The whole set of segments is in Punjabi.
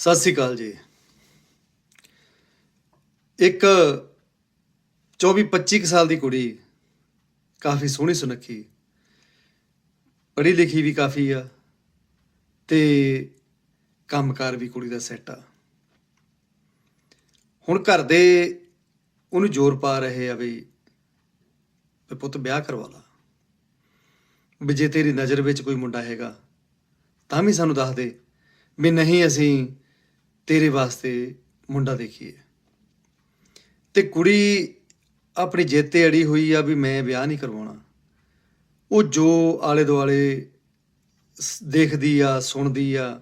ਸਤਿ ਸ੍ਰੀ ਅਕਾਲ ਜੀ। ਇੱਕ 24 25 ਸਾਲ ਦੀ ਕੁੜੀ, ਕਾਫੀ ਸੋਹਣੀ ਸੁਨੱਖੀ ਪੜ੍ਹੀ ਲਿਖੀ ਵੀ ਕਾਫੀ ਆ ਤੇ ਕੰਮਕਾਰ ਵੀ ਕੁੜੀ ਦਾ ਸੈੱਟ ਆ। ਹੁਣ ਘਰ ਦੇ ਉਹਨੂੰ ਜ਼ੋਰ ਪਾ ਰਹੇ ਆ ਵੀ ਪੁੱਤ ਵਿਆਹ ਕਰਵਾ ਲਾ। ਵੀ ਜੇ ਤੇਰੀ ਨਜ਼ਰ ਵਿੱਚ ਕੋਈ ਮੁੰਡਾ ਹੈਗਾ, ਤਾਂ ਵੀ ਸਾਨੂੰ ਦੱਸ ਦੇ ਵੀ ਨਹੀਂ ਅਸੀਂ ਤੇਰੇ ਵਾਸਤੇ ਮੁੰਡਾ ਦੇਖੀਏ। ਤੇ ਕੁੜੀ ਆਪਣੀ ਜਿੱਤ ਤੇ ਅੜੀ ਹੋਈ ਆ ਵੀ ਮੈਂ ਵਿਆਹ ਨਹੀਂ ਕਰਵਾਉਣਾ। ਉਹ ਜੋ ਆਲੇ ਦੁਆਲੇ ਦੇਖਦੀ ਆ, ਸੁਣਦੀ ਆ,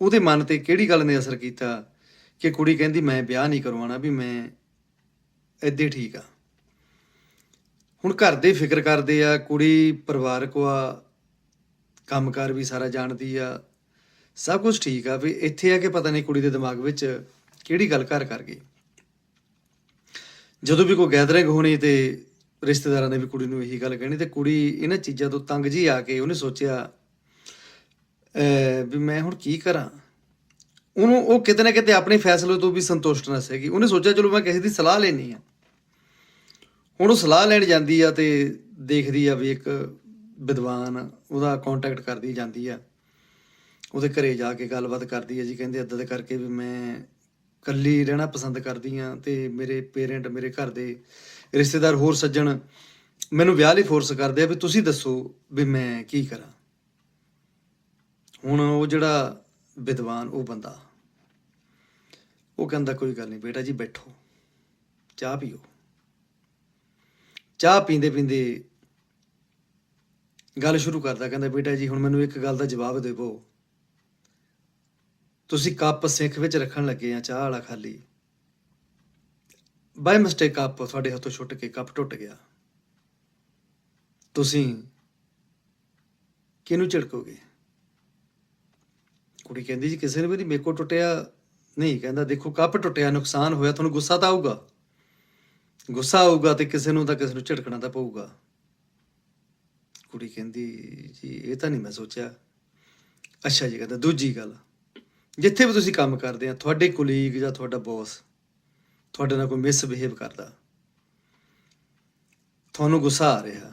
ਉਹਦੇ ਮਨ ਤੇ ਕਿਹੜੀ ਗੱਲ ਨੇ ਅਸਰ ਕੀਤਾ ਕਿ ਕੁੜੀ ਕਹਿੰਦੀ ਮੈਂ ਵਿਆਹ ਨਹੀਂ ਕਰਵਾਉਣਾ ਵੀ ਮੈਂ ਏਦੇ ਠੀਕ ਆ। ਹੁਣ ਘਰ ਦੇ ਫਿਕਰ ਕਰਦੇ ਆ, ਕੁੜੀ ਪਰਿਵਾਰਕ ਆ, ਕੰਮਕਾਰ ਵੀ ਸਾਰਾ ਜਾਣਦੀ ਆ ਸਭ ਕੁਝ ਠੀਕ ਆ ਵੀ ਇੱਥੇ ਆ ਕਿ ਪਤਾ ਨਹੀਂ ਕੁੜੀ ਦੇ ਦਿਮਾਗ ਵਿੱਚ ਕਿਹੜੀ ਗੱਲ ਘਰ ਕਰ ਗਈ। ਜਦੋਂ ਵੀ ਕੋਈ ਗੈਦਰਿੰਗ ਹੋਣੀ ਤੇ ਰਿਸ਼ਤੇਦਾਰਾਂ ਨੇ ਵੀ ਕੁੜੀ ਨੂੰ ਇਹੀ ਗੱਲ ਕਹਿਣੀ ਤੇ ਕੁੜੀ ਇਹਨਾਂ ਚੀਜ਼ਾਂ ਤੋਂ ਤੰਗ ਜੀ ਆ ਕੇ ਉਹਨੇ ਸੋਚਿਆ ਵੀ ਮੈਂ ਹੁਣ ਕੀ ਕਰਾਂ? ਉਹਨੂੰ ਉਹ ਕਿਤੇ ਨਾ ਕਿਤੇ ਆਪਣੇ ਫੈਸਲੇ ਤੋਂ ਵੀ ਸੰਤੁਸ਼ਟ ਨਾ ਸੀਗੀ। ਉਹਨੇ ਸੋਚਿਆ, ਚਲੋ ਮੈਂ ਕਿਸੇ ਦੀ ਸਲਾਹ ਲੈਣੀ ਆ ਹੁਣ ਉਹ ਸਲਾਹ ਲੈਣ ਜਾਂਦੀ ਆ ਤੇ ਦੇਖਦੀ ਆ ਵੀ ਇੱਕ ਵਿਦਵਾਨ ਉਹਦਾ ਕੰਟੈਕਟ ਕਰਦੀ ਜਾਂਦੀ ਆ। ਉਹਦੇ ਘਰੇ ਜਾ ਕੇ ਗੱਲਬਾਤ ਕਰਦੀ ਹੈ ਜੀ, ਕਹਿੰਦੇ ਏਦਾਂ ਦੇ ਕਰਕੇ ਵੀ ਮੈਂ ਇਕੱਲੀ ਰਹਿਣਾ ਪਸੰਦ ਕਰਦੀ ਆ ਤੇ ਮੇਰੇ ਪੇਰੈਂਟ ਮੇਰੇ ਘਰ ਦੇ ਰਿਸ਼ਤੇਦਾਰ ਹੋਰ ਸੱਜਣ ਮੈਨੂੰ ਵਿਆਹ ਲਈ ਫੋਰਸ ਕਰਦੇ ਆ ਵੀ ਤੁਸੀਂ ਦੱਸੋ ਵੀ ਮੈਂ ਕੀ ਕਰਾਂ। ਹੁਣ ਉਹ ਜਿਹੜਾ ਵਿਦਵਾਨ ਉਹ ਬੰਦਾ, ਉਹ ਕਹਿੰਦਾ ਕੋਈ ਗੱਲ ਨਹੀਂ ਬੇਟਾ ਜੀ ਬੈਠੋ, ਚਾਹ ਪੀਓ। ਚਾਹ ਪੀਂਦੇ ਪੀਂਦੇ ਗੱਲ ਸ਼ੁਰੂ ਕਰਦਾ, ਕਹਿੰਦਾ ਬੇਟਾ ਜੀ ਹੁਣ ਮੈਨੂੰ ਇੱਕ ਗੱਲ ਦਾ ਜਵਾਬ ਦੇਵੋ ਤੁਸੀਂ ਕੱਪ ਸਿੱਖ ਵਿੱਚ ਰੱਖਣ ਲੱਗੇ ਆ, ਚਾਹ ਵਾਲਾ ਖਾਲੀ। ਬਾਈ ਮਿਸਟੇਕ ਕੱਪ ਤੁਹਾਡੇ ਹੱਥੋਂ ਛੁੱਟ ਕੇ ਕੱਪ ਟੁੱਟ ਗਿਆ। ਤੁਸੀਂ ਕਿਹਨੂੰ ਝਿੜਕੋਗੇ? ਕੁੜੀ ਕਹਿੰਦੀ ਜੀ ਕਿਸੇ ਨੇ ਵੀ ਨਹੀਂ ਮੇਰੇ ਕੋਲ ਟੁੱਟਿਆ ਨਹੀਂ, ਕਹਿੰਦਾ ਦੇਖੋ ਕੱਪ ਟੁੱਟਿਆ, ਨੁਕਸਾਨ ਹੋਇਆ, ਤੁਹਾਨੂੰ ਗੁੱਸਾ ਤਾਂ ਆਊਗਾ। ਗੁੱਸਾ ਆਊਗਾ ਤੇ ਕਿਸੇ ਨੂੰ ਤਾਂ ਕਿਸੇ ਨੂੰ ਝਿੜਕਣਾ ਤਾਂ ਪਊਗਾ। ਕੁੜੀ ਕਹਿੰਦੀ ਜੀ, ਇਹ ਤਾਂ ਨਹੀਂ ਮੈਂ ਸੋਚਿਆ। ਅੱਛਾ ਜੀ, ਕਹਿੰਦਾ ਦੂਜੀ ਗੱਲ। ਜਿੱਥੇ ਵੀ ਤੁਸੀਂ ਕੰਮ ਕਰਦੇ ਆ, ਤੁਹਾਡੇ ਕੁਲੀਗ ਜਾਂ ਤੁਹਾਡਾ ਬੌਸ ਤੁਹਾਡੇ ਨਾਲ ਕੋਈ ਮਿਸਬਿਹੇਵ ਕਰਦਾ। ਤੁਹਾਨੂੰ ਗੁੱਸਾ ਆ ਰਿਹਾ,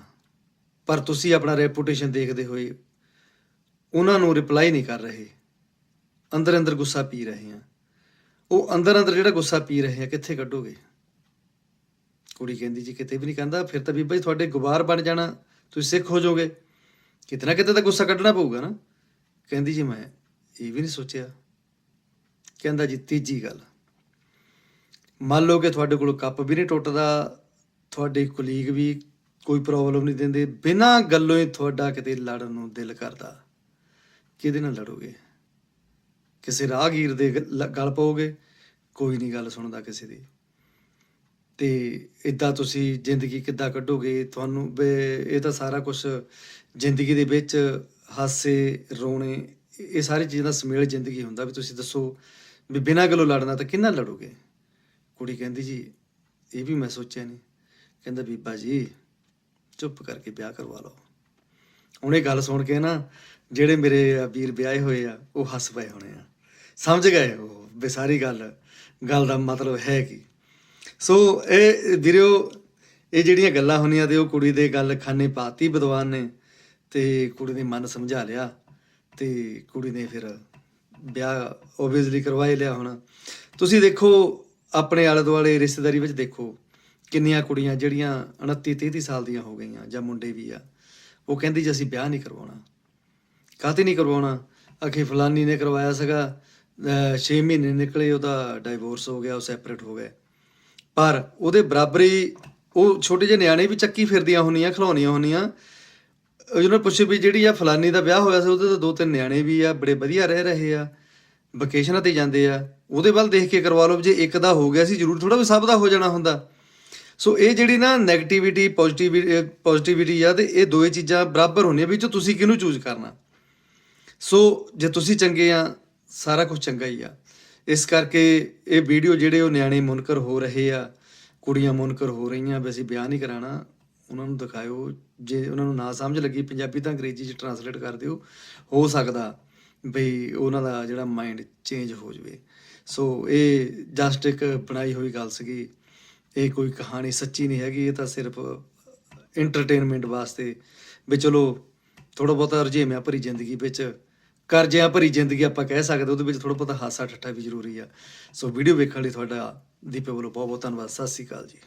ਪਰ ਤੁਸੀਂ ਆਪਣਾ ਰੈਪੂਟੇਸ਼ਨ ਦੇਖਦੇ ਹੋਏ ਉਹਨਾਂ ਨੂੰ ਰਿਪਲਾਈ ਨਹੀਂ ਕਰ ਰਹੇ। ਅੰਦਰ ਅੰਦਰ ਗੁੱਸਾ ਪੀ ਰਹੇ ਆ। ਉਹ ਅੰਦਰ ਅੰਦਰ ਜਿਹੜਾ ਗੁੱਸਾ ਪੀ ਰਹੇ ਆ, ਕਿੱਥੇ ਕੱਢੋਗੇ? ਕੁੜੀ ਕਹਿੰਦੀ, ਜੀ ਕਿਤੇ ਵੀ ਨਹੀਂ ਕਹਿੰਦਾ, ਫਿਰ ਤਾਂ ਬੀਬਾ ਜੀ ਤੁਹਾਡੇ ਗੁਬਾਰ ਬਣ ਜਾਣਾ, ਤੁਸੀਂ ਸਿੱਖ ਹੋ ਜਾਓਗੇ। ਕਿਤੇ ਨਾ ਕਿਤੇ ਤਾਂ ਗੁੱਸਾ ਕੱਢਣਾ ਪਊਗਾ ਨਾ। ਕਹਿੰਦੀ, ਜੀ ਮੈਂ ਇਹ ਵੀ ਨਹੀਂ ਸੋਚਿਆ। ਕਹਿੰਦਾ ਜੀ, ਤੀਜੀ ਗੱਲ। ਮੰਨ ਲਓ ਕਿ ਤੁਹਾਡੇ ਕੋਲ ਕੱਪ ਵੀ ਨਹੀਂ ਟੁੱਟਦਾ, ਤੁਹਾਡੇ ਕੁਲੀਗ ਵੀ ਕੋਈ ਪ੍ਰੋਬਲਮ ਨਹੀਂ ਦਿੰਦੇ, ਬਿਨਾਂ ਗੱਲੋਂ ਹੀ ਤੁਹਾਡਾ ਕਿਤੇ ਲੜਨ ਨੂੰ ਦਿਲ ਕਰਦਾ। ਕਿਹਦੇ ਨਾਲ ਲੜੋਗੇ? ਕਿਸੇ ਰਾਹਗੀਰ ਦੇ ਗ- ਲ- ਗੱਲ ਪਾਓਗੇ? ਕੋਈ ਨਹੀਂ ਗੱਲ ਸੁਣਦਾ ਕਿਸੇ ਦੀ। ਤੇ ਇਦਾਂ ਤੁਸੀਂ ਜ਼ਿੰਦਗੀ ਕਿੱਦਾਂ ਕੱਢੋਗੇ? ਤੁਹਾਨੂੰ ਬੇ- ਇਹ ਤਾਂ ਸਾਰਾ ਕੁਝ ਜ਼ਿੰਦਗੀ ਦੇ ਵਿੱਚ ਹਾਸੇ, ਰੋਣੇ, ਇਹ ਸਾਰੀ ਚੀਜ਼ਾਂ ਦਾ ਸਮੇਲ ਜ਼ਿੰਦਗੀ ਹੁੰਦਾ ਵੀ ਤੁਸੀਂ ਦੱਸੋ ਵੀ ਬਿਨਾਂ ਗੱਲੋਂ ਲੜਨਾ ਤਾਂ ਕਿੰਨਾ ਲੜੋਗੇ? ਕੁੜੀ ਕਹਿੰਦੀ ਜੀ, ਇਹ ਵੀ ਮੈਂ ਸੋਚਿਆ ਨਹੀਂ ਕਹਿੰਦਾ, ਬੀਬਾ ਜੀ, ਚੁੱਪ ਕਰਕੇ ਵਿਆਹ ਕਰਵਾ ਲਓ। ਹੁਣ ਇਹ ਗੱਲ ਸੁਣ ਕੇ ਨਾ, ਜਿਹੜੇ ਮੇਰੇ ਵੀਰ ਵਿਆਹੇ ਹੋਏ ਆ, ਉਹ ਹੱਸ ਪਏ ਹੋਣੇ ਆ। ਸਮਝ ਗਏ ਉਹ ਵੀ ਗੱਲ ਗੱਲ ਦਾ ਮਤਲਬ ਹੈ ਕੀ? ਸੋ ਇਹ ਵੀਰਿਓ, ਇਹ ਜਿਹੜੀਆਂ ਗੱਲਾਂ ਹੁੰਦੀਆਂ ਤੇ ਉਹ ਕੁੜੀ ਦੇ ਗੱਲ ਖਾਨੇ ਪਾਤੀ ਵਿਦਵਾਨ ਨੇ ਤੇ ਕੁੜੀ ਨੇ ਮਨ ਸਮਝਾ ਲਿਆ ਤੇ ਕੁੜੀ ਨੇ ਫਿਰ ਵਿਆਹ ਓਬਵੀਅਸਲੀ ਕਰਵਾ ਹੀ ਲਿਆ ਹੁਣ। ਤੁਸੀਂ ਦੇਖੋ, ਆਪਣੇ ਆਲੇ ਦੁਆਲੇ ਰਿਸ਼ਤੇਦਾਰੀ ਵਿੱਚ ਦੇਖੋ, ਕਿੰਨੀਆਂ ਕੁੜੀਆਂ ਜਿਹੜੀਆਂ 29 33 ਸਾਲ ਦੀਆਂ ਹੋ ਗਈਆਂ, ਜਾਂ ਮੁੰਡੇ ਵੀ ਆ, ਉਹ ਕਹਿੰਦੀ ਜੀ, ਅਸੀਂ ਵਿਆਹ ਨਹੀਂ ਕਰਵਾਉਣਾ। ਕਾਹਤੇ ਨਹੀਂ ਕਰਵਾਉਣਾ? ਅਖੇ ਫਲਾਨੀ ਨੇ ਕਰਵਾਇਆ ਸੀਗਾ 6 ਮਹੀਨੇ ਨਿਕਲੇ, ਉਹਦਾ ਡਾਈਵੋਰਸ ਹੋ ਗਿਆ, ਉਹ ਸੈਪਰੇਟ ਹੋ ਗਏ। ਪਰ ਉਹਦੇ ਬਰਾਬਰੀ, ਉਹ ਛੋਟੇ ਜਿਹੇ ਨਿਆਣੇ ਵੀ ਚੱਕੀ ਫਿਰਦੀਆਂ ਹੁੰਦੀਆਂ ਖਿਲਾਉਣੀਆਂ ਹੁੰਦੀਆਂ ਉਹਨਾਂ ਪੁੱਛੇ ਵੀ ਜਿਹੜੀ ਆ ਫਲਾਨੀ ਦਾ ਵਿਆਹ ਹੋਇਆ ਸੀ, ਉਹਦੇ ਤਾਂ ਦੋ ਤਿੰਨ ਨਿਆਣੇ ਵੀ ਆ, ਬੜੇ ਵਧੀਆ ਰਹਿ ਰਹੇ ਆ ਵਕੇਸ਼ਨਾਂ ਤੇ ਜਾਂਦੇ ਆ। ਉਹਦੇ ਵੱਲ ਦੇਖ ਕੇ ਕਰਵਾ ਲਓ ਵੀ ਜੇ ਇੱਕ ਦਾ ਹੋ ਗਿਆ ਸੀ, ਜ਼ਰੂਰ ਥੋੜਾ ਵੀ ਸਭ ਦਾ ਹੋ ਜਾਣਾ ਹੁੰਦਾ। ਸੋ ਇਹ ਜਿਹੜੀ ਨਾ 네ਗੇਟਿਵਿਟੀ ਪੋਜ਼ਿਟਿਵਿਟੀ ਪੋਜ਼ਿਟਿਵਿਟੀ ਆ ਤੇ ਇਹ ਦੋਏ ਚੀਜ਼ਾਂ ਬਰਾਬਰ ਹੁੰਦੀਆਂ ਵੀ ਜੋ ਤੁਸੀਂ ਕਿਹਨੂੰ ਚੂਜ਼ ਕਰਨਾ। ਸੋ ਜੇ ਤੁਸੀਂ ਚੰਗੇ ਆ, ਸਾਰਾ ਕੁਝ ਚੰਗਾ ਹੀ ਆ। ਇਸ ਕਰਕੇ ਇਹ ਵੀਡੀਓ ਜਿਹੜੇ ਉਹ ਨਿਆਣੇ ਮੁਨਕਰ ਹੋ ਰਹੇ ਆ, ਕੁੜੀਆਂ ਮੁਨਕਰ ਹੋ ਰਹੀਆਂ ਵੀ ਅਸੀਂ ਵਿਆਹ ਨਹੀਂ ਕਰਾਣਾ ਉਹਨਾਂ ਨੂੰ ਦਿਖਾਇਓ, ਜੇ ਉਹਨਾਂ ਨੂੰ ਨਾ ਸਮਝ ਲੱਗੀ, ਪੰਜਾਬੀ ਤਾਂ ਅੰਗਰੇਜ਼ੀ ਚ ਟਰਾਂਸਲੇਟ ਕਰ ਦਿਓ, ਹੋ ਸਕਦਾ ਬਈ ਉਹਨਾਂ ਦਾ ਜਿਹੜਾ ਮਾਈਂਡ ਚੇਂਜ ਹੋ ਜਾਵੇ। ਸੋ ਇਹ ਜਸਟ ਇੱਕ ਬਣਾਈ ਹੋਈ ਗੱਲ ਸੀਗੀ, ਇਹ ਕੋਈ ਕਹਾਣੀ ਸੱਚੀ ਨਹੀਂ ਹੈਗੀ, ਇਹ ਤਾਂ ਸਿਰਫ ਐਂਟਰਟੇਨਮੈਂਟ ਵਾਸਤੇ ਵੀ ਚਲੋ ਥੋੜਾ ਬਹੁਤਾ ਰੁਝੇਵਿਆਂ ਭਰੀ ਜ਼ਿੰਦਗੀ ਵਿੱਚ, ਕਰਜ਼ਿਆਂ ਭਰੀ ਜ਼ਿੰਦਗੀ ਆਪਾਂ ਕਹਿ ਸਕਦੇ, ਉਹਦੇ ਵਿੱਚ ਥੋੜਾ ਬਹੁਤਾ ਹਾਸਾ ਠੱਠਾ ਵੀ ਜ਼ਰੂਰੀ ਆ। ਸੋ ਵੀਡੀਓ ਵੇਖਣ ਲਈ ਤੁਹਾਡਾ ਦੀਪੇ ਵੱਲੋਂ ਬਹੁਤ ਬਹੁਤ ਧੰਨਵਾਦ, ਸਤਿ ਸ਼੍ਰੀ ਅਕਾਲ ਜੀ।